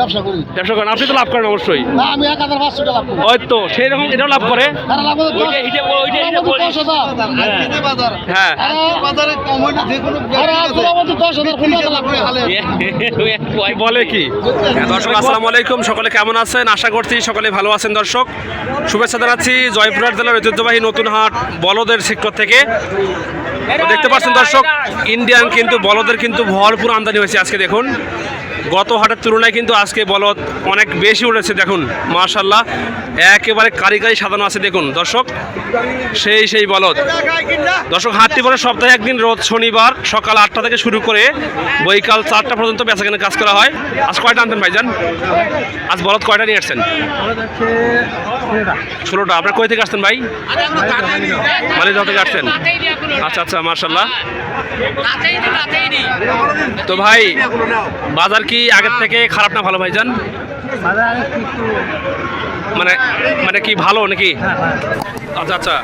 ব্যবসা করি। ব্যবসা করেন আপনি তো লাভ করেন অবশ্যই। না আমি এক হাজার পাঁচশো টাকা লাভ করি। ওই তো সেই রকম এটাও লাভ করে। হ্যাঁ। করে। বলে কি? দর্শক আসসালামু আলাইকুম। সকলে কেমন আছেন? আশা করছি সকলে ভালো আছেন দর্শক। শুভেচ্ছা জানাচ্ছি জয়পুরহাট জেলার ঐতিহ্যবাহী নতুন হাট বলদের সেক্টর থেকে। দেখতে পাচ্ছেন দর্শক ইন্ডিয়ান কিন্তু বলদের কিন্তু ভরপুর আমদানি হয়েছে আজকে দেখুন। গত হাটের তুলনায় কিন্তু আজকে বলদ অনেক বেশি উঠেছে, দেখুন মার্শাল্লাহ একেবারে কারিকারি সাজানো আছে, দেখুন, দর্শক, সেই সেই বলদ। দর্শক হাঁটতে পরে সপ্তাহে একদিন, রোজ শনিবার সকাল আটটা থেকে শুরু করে বৈকাল চারটা পর্যন্ত বেচাকেনে কাজ করা হয়। আজ কয়টা আনতেন ভাইজান? আজ বলদ কয়টা নিয়ে আসছেন? ষোলোটা। আপনার কই থেকে আসছেন ভাই? মানে যত থেকে আসছেন? আচ্ছা আচ্ছা মার্শাল্লাহ তো ভাই বাজার কি আগের থেকে খারাপ না ভালো ভাইজান? মানে মানে কি ভালো নাকি? আচ্ছা আচ্ছা।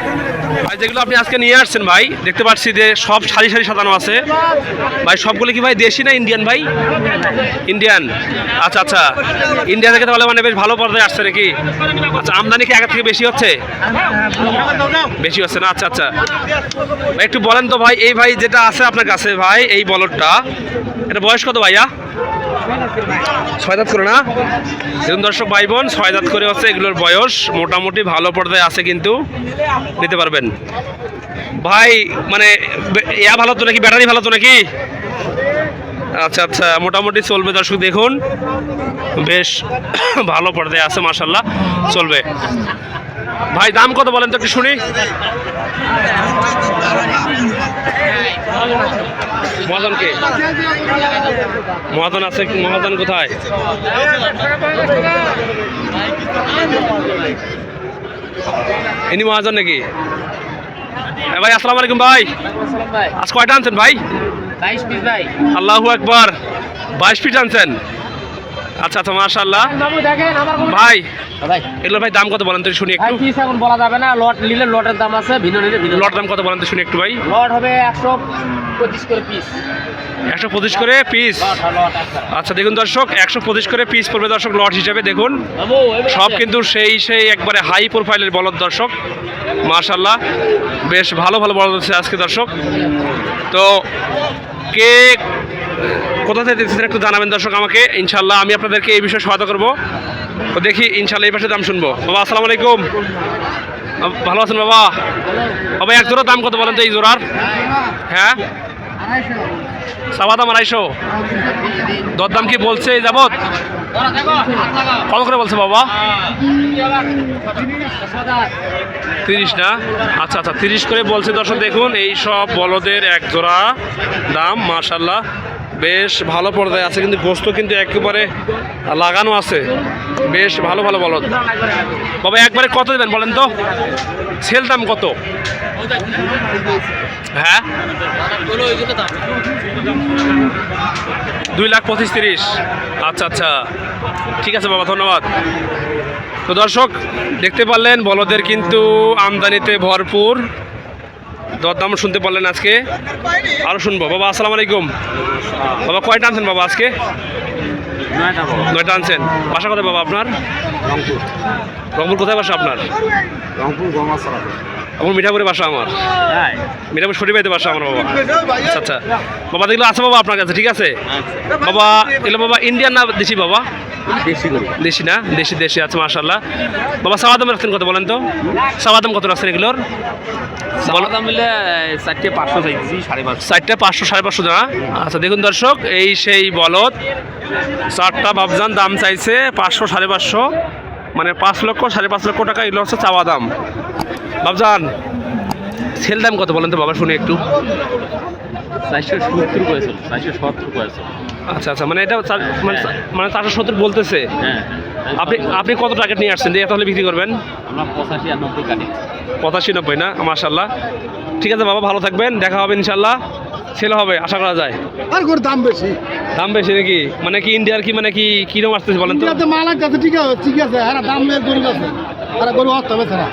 ভাই, যেগুলো আপনি আজকে নিয়ে আসছেন ভাই, দেখতে পাচ্ছি যে সব সারি সারি সাজানো আছে। ভাই, সবগুলো কি ভাই দেশি না ইন্ডিয়ান ভাই? ইন্ডিয়ান। আচ্ছা আচ্ছা। ইন্ডিয়া থেকে তাহলে মানে বেশ ভালো পর্যায়ে আসছে নাকি? আচ্ছা আমদানি কি আগের থেকে বেশি হচ্ছে? বেশি হচ্ছে না আচ্ছা আচ্ছা। ভাই, একটু বলেন তো ভাই, এই ভাই যেটা আছে আপনার কাছে ভাই, এই বলরটা এটা বয়স কত ভাইয়া? ছয় দাঁত করে না? দেখুন দর্শক ভাই বোন, ছয় দাঁত করে হচ্ছে এগুলোর বয়স। মোটামুটি ভালো পর্দায় আছে কিন্তু। নিতে পারবেন। ভাই মানে ইয়া ভালো তো নাকি ব্যাটারি ভালো তো নাকি আচ্ছা আচ্ছা মোটামুটি চলবে দর্শক দেখুন বেশ ভালো পর্দায় আছে মার্শাল্লাহ চলবে ভাই দাম কত বলেন তো একটু শুনি মহাজন কে মহাজন আছে মহাজন কোথায়? ইনি মহাজন নাকি? হ্যাঁ ভাই আসসালামু আলাইকুম ভাই। আজ কয়টা আনছেন ভাই? বাইশ পিস ভাই। আল্লাহু একবার বাইশ ফিট আনছেন? আচ্ছা আচ্ছা মাশাল্লাহ বাবু দেখেন আমার কোনো ভাই ভাই। এগুলো ভাই দাম কত বলেন তো শুনি ভাই একটু? পিস এখন বলা যাবে না লট নিলে লটের দাম আছে ভিন্ন নিলে ভিন্ন লট দাম। কত বলেন তো শুনি একটু ভাই? লট হবে একশো পঁচিশ করে পিস একশো পঁচিশ করে পিস একশো। আচ্ছা দেখুন দর্শক একশো পঁচিশ করে পিস পড়বে দর্শক লট হিসাবে দেখুন। সব কিন্তু সেই সেই একবারে হাই প্রোফাইলের বলদ দর্শক মার্শাল্লাহ বেশ ভালো ভালো বলদ হচ্ছে আজকে দর্শক। তো কে কোথা থেকে দেখছেন একটু জানাবেন দর্শক আমাকে? ইনশাল্লাহ আমি আপনাদেরকে এই বিষয়ে সহায়তা করব। তো দেখি ইনশাল্লাহ এই পাশে দাম শুনব। বাবা, আসসালামু আলাইকুম। ভালো আছেন বাবা? বাবা, এক জোড়ার দাম কত বলেন তো এই জোড়ার? হ্যাঁ? সাবা দাম আড়াইশো। দরদাম কি বলছে এই যাবৎ। কত করে বলছে বাবা। তিরিশ না? আচ্ছা আচ্ছা তিরিশ করে বলছে দর্শক দেখুন, এই সব বলদের এক জোড়া দাম মার্শাল্লাহ বেশ ভালো পর্দায় আছে, কিন্তু গোস্ত কিন্তু একেবারে লাগানো আছে। বেশ ভালো ভালো বলদ। বাবা, একবারে কত দেবেন বলেন তো? সেল দাম কত? হ্যাঁ? বলো। দুই লাখ পঁচিশ তিরিশ। আচ্ছা আচ্ছা। ঠিক আছে বাবা, ধন্যবাদ। তো দর্শক, দেখতে পারলেন, বলদের কিন্তু আমদানিতে ভরপুর। দরদাম শুনতে পারলেন আজকে? আরও শুনব। বাবা আসসালামু আলাইকুম। বাবা কয়টা আনছেন বাবা আজকে? নয়টা আনছেন। বাসা কোথায় বাবা আপনার? রংপুর। রংপুর কোথায় বাসা আপনার? রংপুর আমার মিঠাপুরে বাসা আমার। মিঠাপুর শরীফাইতে বাসা আমার বাবা। আচ্ছা আচ্ছা। বাবা দেখল আছে বাবা আপনার কাছে ঠিক আছে? বাবা এগুলো বাবা ইন্ডিয়ান না দেশি বাবা? দেশি না? দেশি দেশি আছে মার্শাল্লাহ বাবা সাবাদাম রাখছেন কত বলেন তো। সাবাদাম কত রাখছেন এগুলোর? চারটে পাঁচশো সাড়ে পাঁচশো। চারটা সাড়ে পাঁচশো না? আচ্ছা দেখুন দর্শক এই সেই বলদ চারটা বাবজান দাম চাইছে পাঁচশো সাড়ে পাঁচশো। মানে পাঁচ লক্ষ সাড়ে পাঁচ লক্ষ টাকা এগুলো হচ্ছে চাওয়া দাম। বাবজান সেল দাম কত বলেন তো বাবা শুনে একটু। চারশো সত্তর করেছিল চারশো সত্তর করেছিল আচ্ছা আচ্ছা মানে এটা মানে মানে চারশো সত্তর বলতেছে। হ্যাঁ আপনি আপনি কত টার্গেট নিয়ে আসছেন? দিয়ে তাহলে বিক্রি করবেন। আমরা পঁচাশি আর নব্বই কাটি। পঁচাশি নব্বই না? মাশাল্লাহ ঠিক আছে বাবা ভালো থাকবেন। দেখা হবে ইনশাল্লাহ ছেলে হবে আশা করা যায়। আর করে দাম বেশি? দাম বেশি নাকি? মানে কি ইন্ডিয়ার কি মানে কি কিরম আসতেছে বলেন তো? মাল আছে ঠিক আছে ঠিক আছে। হ্যাঁ দাম নেই গরিব আছে। আর গরিব হতে হবে ছাড়া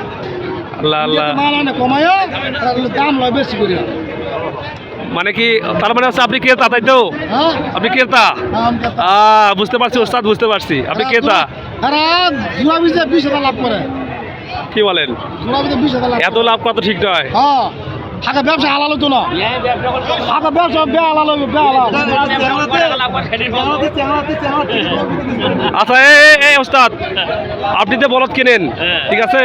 আল্লাহ আল্লাহ। মাল আনে কমায় আর দাম লয় বেশি করে মানে কি তার মানে হচ্ছে আপনি ক্রেতা তাই তো? হ্যাঁ। আপনি ক্রেতা? আম বুঝতে পারছি ওস্তাদ বুঝতে পারছি। আপনি ক্রেতা? আরে জুয়া বিজে বিশ হাজার লাভ করে। কি বলেন? এত লাভ কত ঠিক নয়? হ্যাঁ হাতে ব্যবসা হালাল হতো না। হাতে ব্যবসা বে হালাল হইবে বে আচ্ছা এই, এই ওস্তাদ আপনি তো বলদ কেনেন ঠিক আছে?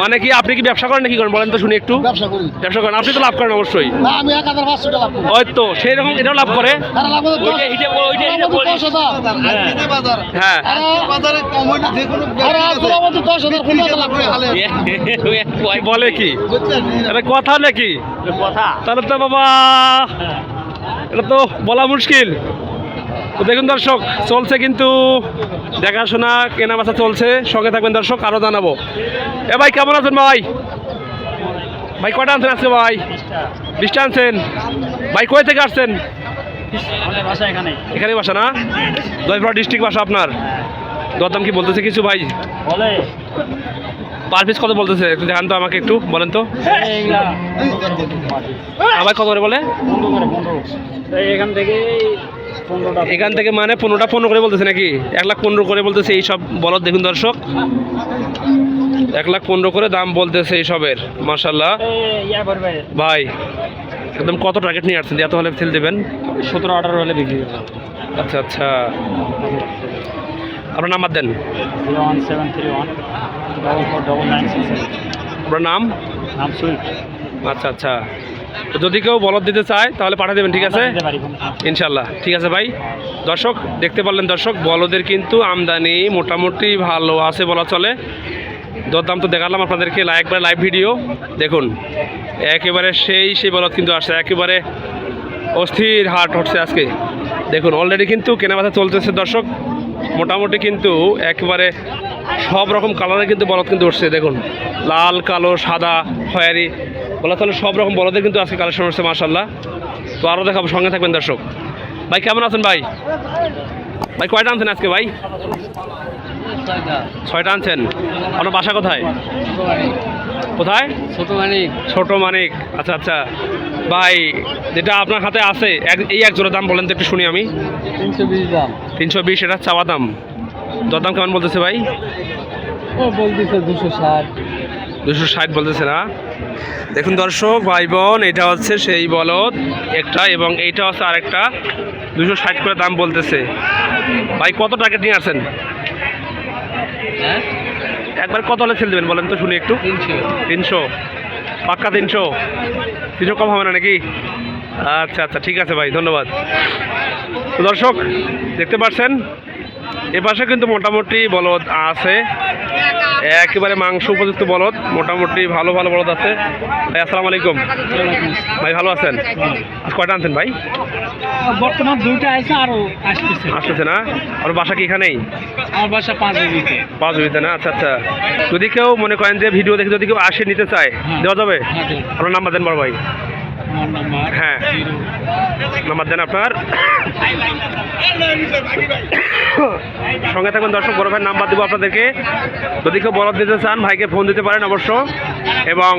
মানে কি আপনি কি ব্যবসা করেন নাকি করেন? বলেন তো শুনি একটু। ব্যবসা করি। ব্যবসা করেন। আপনি তো লাভ করেন অবশ্যই। না আমি এক হাজার পাঁচশো টাকা লাভ করি। ওই তো সেই রকম এটাও লাভ করে। হ্যাঁ। বলে কি? কথা নাকি? কথা। তাহলে তো বাবা এটা তো বলা মুশকিল। তো দেখুন দর্শক চলছে কিন্তু দেখাশোনা কেনা বেচা চলছে। সঙ্গে থাকবেন দর্শক আরও জানাব। এ ভাই কেমন আছেন ভাই? ভাই কয়টা আনছেন আজকে ভাই? বিশটা আনছেন? ভাই কই থেকে আসছেন? এখানে। বাসা না? দশবড়া ডিস্ট্রিক্ট বাসা আপনার? দরদাম কি বলতেছে কিছু ভাই? পার পিস কত বলতেছে? একটু দেখান তো আমাকে একটু বলেন তো। আবার কত করে বলে? এখান থেকে এখান থেকে মানে পনেরোটা পনেরো করে বলতেছে নাকি? এক লাখ পনেরো করে বলতেছে এই সব বলদ দেখুন দর্শক। এক লাখ পনেরো করে দাম বলতেছে এই সবের মার্শাল্লাহ ভাই একদম কত টার্গেট নিয়ে আসছেন? এত হলে ফেল দেবেন? সতেরো আঠারো হলে বিক্রি আচ্ছা আচ্ছা। আপনার নাম্বার দেন। আপনার নাম? নাম সুইট আচ্ছা আচ্ছা। যদি কেউ বলদ দিতে চায় তাহলে পাঠিয়ে দেবেন ঠিক আছে? ইনশাল্লাহ। ঠিক আছে ভাই? দর্শক দেখতে পারলেন দর্শক বলদের কিন্তু আমদানি মোটামুটি ভালো আছে বলা চলে। দরদাম তো দেখালাম আপনাদেরকে একবারে লাইভ ভিডিও দেখুন একেবারে সেই সেই বলদ কিন্তু আসছে একেবারে অস্থির হাট হচ্ছে আজকে। দেখুন অলরেডি কিন্তু কেনাবেচা চলতেছে দর্শক। মোটামুটি কিন্তু একেবারে সব রকম কালারে কিন্তু বলদ কিন্তু উঠছে দেখুন। লাল কালো সাদা খয়েরি। বলা তাহলে সব রকম বলদের কিন্তু আজকে কালেকশন হচ্ছে মার্শাল্লাহ তো আরও দেখাবো সঙ্গে থাকবেন দর্শক। ভাই কেমন আছেন ভাই? ভাই কয়টা আনছেন আজকে ভাই? ছয়টা আনছেন। আপনার বাসা কোথায়? কোথায়? ছোট মানিক ছোট মানিক আচ্ছা আচ্ছা। ভাই যেটা আপনার হাতে আছে এই এক জোড়া দাম বলেন তো একটু শুনি আমি। তিনশো বিশ দাম। তিনশো বিশ এটা চাওয়া দাম। দরদাম কেমন বলতেছে ভাই? ও বলতেছে দুশো ষাট। দুশো ষাট বলতেছে না? দেখুন দর্শক ভাই বোন এটা হচ্ছে সেই বলদ একটা এবং এইটা হচ্ছে আরেকটা দুশো ষাট করে দাম বলতেছে। ভাই কত টাকা নিয়ে আসেন হ্যাঁ? একবার কত হলে ছেড়ে দেবেন বলেন তো শুনি একটু। তিনশো। তিনশো। পাক্কা তিনশো? তিনশো কম হবে না নাকি? আচ্ছা আচ্ছা ঠিক আছে ভাই ধন্যবাদ। তো দর্শক দেখতে পাচ্ছেন? এ পাশে কিন্তু মোটামুটি বলদ আছে। একেবারে মাংস উপযুক্ত বলদ মোটামুটি ভালো ভালো বলদ আছে। ভাই আসসালামু আলাইকুম। ভাই ভালো আছেন? কয়টা আনছেন ভাই? বর্তমান দুইটা আছে আরও আসতেছে। আসতেছে না? আর বাসা কি এখানেই? আমার বাসা পাঁচ দিকে পাঁচ হইতে না? আচ্ছা আচ্ছা। যদি কেউ মনে করেন যে ভিডিও দেখে যদি কেউ আসে নিতে চায় দেওয়া যাবে? আপনার নাম্বার দেন বড় ভাই। হ্যাঁ। নাম্বার দেন আপনার। সঙ্গে থাকবেন দর্শক, বড় ভাইয়ের নাম্বার দেবো আপনাদেরকে। যদি কেউ বরাদ দিতে চান, ভাইকে ফোন দিতে পারেন অবশ্য। এবং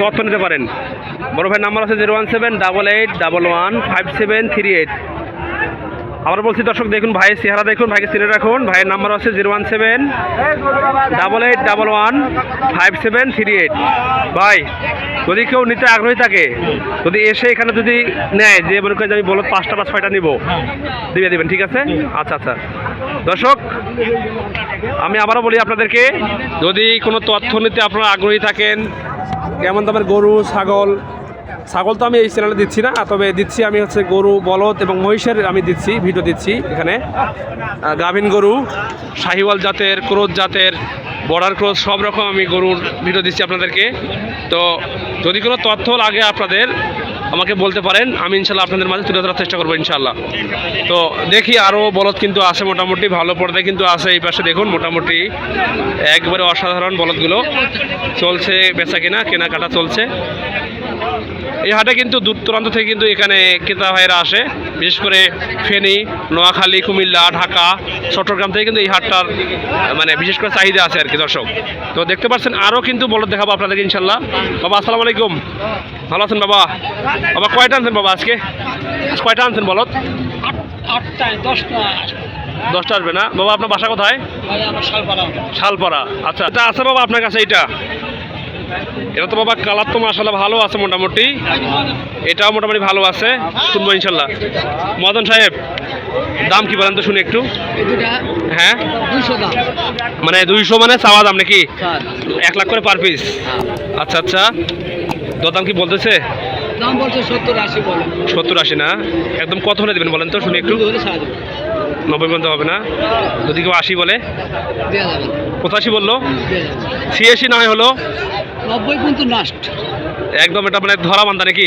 তথ্য নিতে পারেন। বড় ভাইয়ের নাম্বার আছে zero one seven double eight double one five seven three eight. আবার বলছি দর্শক, দেখুন ভাইয়ের চেহারা দেখুন, ভাইকে চিনে রাখুন। ভাইয়ের নাম্বার আছে zero one seven double eight double one five seven three eight. ভাই যদি কেউ নিতে আগ্রহী থাকে, যদি এসে এখানে যদি নেয়, যে মনে করেন আমি বলো পাঁচটা বা ছয়টা নিবো, দিয়ে দেবেন, ঠিক আছে? আচ্ছা আচ্ছা। দর্শক, আমি আবারও বলি আপনাদেরকে, যদি কোনো তথ্য নিতে আপনারা আগ্রহী থাকেন, কেমন দামের গরু, ছাগল ছাগল তো আমি এই চ্যানেলে দিচ্ছি না, তবে দিচ্ছি আমি হচ্ছে গরু, বলদ এবং মহিষের আমি দিচ্ছি ভিডিও দিচ্ছি এখানে। গাভিন গরু, শাহিওয়াল জাতের ক্রোধ জাতের বর্ডার ক্রস সব রকম আমি গরুর ভিডিও দিচ্ছি আপনাদেরকে। তো যদি কোনো তথ্য লাগে আপনাদের আমাকে বলতে পারেন, আমি ইনশাল্লাহ আপনাদের মাঝে তুলে ধরার চেষ্টা করব ইনশাল্লাহ। তো দেখি আরও বলদ কিন্তু আছে মোটামুটি, ভালো পর্দায় কিন্তু আছে এই পাশে দেখুন, মোটামুটি একবারে অসাধারণ বলদগুলো। চলছে বেচা কেনা, কেনাকাটা চলছে। এই হাটে কিন্তু দূর দূরান্ত থেকে কিন্তু এখানে ক্রেতা ভাইয়েরা আসে, বিশেষ করে ফেনী, নোয়াখালী, কুমিল্লা, ঢাকা, চট্টগ্রাম থেকে কিন্তু এই হাটটার মানে বিশেষ করে চাহিদা আছে আর কি দর্শক। তো দেখতে পাচ্ছেন আরও কিন্তু বলদ দেখাবো আপনাদেরকে ইনশাল্লাহ। বাবা, আসসালামু আলাইকুম। ভালো আছেন বাবা? বাবা কয়টা আনছেন বাবা আজকে? আজ কয়টা আনছেন বলত আটটায় দশটা আসবে না। বাবা আপনার বাসা কোথায়? শালপাড়া। আচ্ছা এটা আছে বাবা আপনার কাছে এইটা? এটা তো বাবা কালার তো মাসাল্লাহ ভালো আছে মোটামুটি। এটাও মোটামুটি ভালো আছে। শুনব ইনশাল্লাহ মদন সাহেব দাম কি বলেন তো শুনি একটু? হ্যাঁ? মানে দুইশো মানে চাওয়া দাম নাকি? এক লাখ করে পার পিস আচ্ছা আচ্ছা। দরদাম কি বলতেছে? দাম বলছে সত্তর আশি বলে। সত্তর আশি না? একদম কত হলে দেবেন বলেন তো? শুনি একটু। নব্বই পর্যন্ত হবে না? যদি কেউ আশি বলে? পঁচাশি বলল? ছিয়াশি না হলো? নব্বই কিন্তু নাস্ট একদম এটা মানে ধরা বান্ধা নাকি?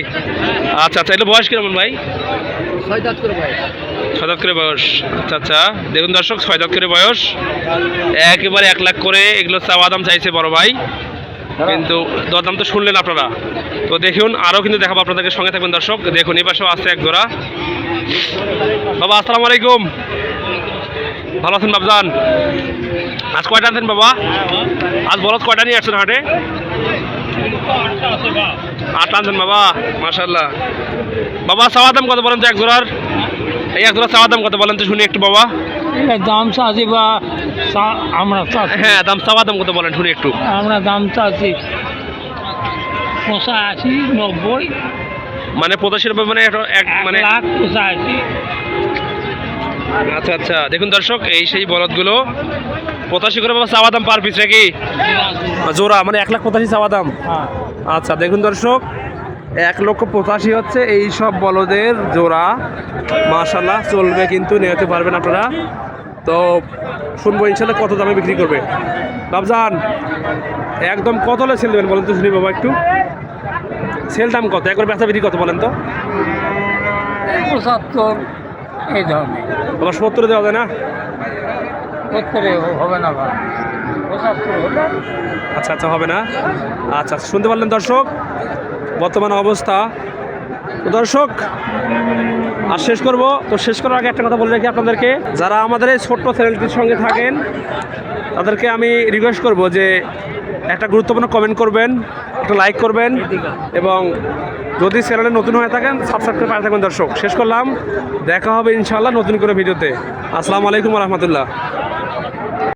আচ্ছা আচ্ছা এটা বয়স কীরকম ভাই? ছয় দাঁত করে ভাই ছয় দাঁত করে বয়স। আচ্ছা আচ্ছা দেখুন দর্শক ছয় দাঁত করে বয়স। একেবারে এক লাখ করে এগুলো চাওয়া দাম চাইছে বড় ভাই। কিন্তু দরদাম তো শুনলেন আপনারা। তো দেখুন আরও কিন্তু দেখাবো আপনাদেরকে। সঙ্গে থাকবেন দর্শক। দেখুন, এই পাশেও আছে এক জোড়া। বাবা, আসসালামু আলাইকুম। ভালো আছেন বাবজান আজ কয়টা আনছেন বাবা? আজ বলদ কয়টা নিয়ে আসছেন হাটে? আট আনছেন বাবা মাশাল্লাহ বাবা, চাওয়া কত বলেন তো এক জোড়ার? এই এক জোড়া চাওয়া কত বলেন তো শুনি একটু বাবা। দাম বা চা- আমরা হ্যাঁ দাম চাওয়া দাম কত বলেন? শুনি একটু। আমরা দাম পঁচাশি নব্বই। মানে মানে এক মানে লাখ পঁচাশি। আচ্ছা আচ্ছা। দেখুন দর্শক এই সেই বলদগুলো পঁচাশি করে বাবা চাওয়া দাম পার পিস নাকি? জোড়া মানে এক লাখ পঁচাশি চাওয়া দাম। হ্যাঁ। আচ্ছা দেখুন দর্শক এক লক্ষ পঁচাশি হচ্ছে এই সব বলদের জোড়া। মাশাল্লাহ চলবে কিন্তু নিতে পারবেন আপনারা। তো শুনব ইনশাল্লাহ কত দামে বিক্রি করবে। বাবজান একদম কত হলে সেল দেবেন বলেন তো শুনি বাবা একটু। সেল দাম কত? একবার ব্যবসা বিক্রি কত বলেন তো? পঁচাত্তর এই ধরনের। বাবা সত্তরে দেওয়া যায় না? সত্তরে হবে না আচ্ছা আচ্ছা হবে না। আচ্ছা শুনতে পারলেন দর্শক? বর্তমান অবস্থা। দর্শক, আর শেষ করব। তো শেষ করার আগে একটা কথা বলে রাখি আপনাদেরকে। যারা আমাদের এই ছোট্ট চ্যানেলটির সঙ্গে থাকেন, তাদেরকে আমি রিকোয়েস্ট করব যে একটা গুরুত্বপূর্ণ কমেন্ট করবেন, একটা লাইক করবেন এবং যদি চ্যানেলে নতুন হয়ে থাকেন সাবস্ক্রাইব করে পাঠিয়ে থাকবেন দর্শক। শেষ করলাম। দেখা হবে ইনশাআল্লাহ নতুন করে ভিডিওতে। আসসালামু আলাইকুম রহমতুল্লাহ।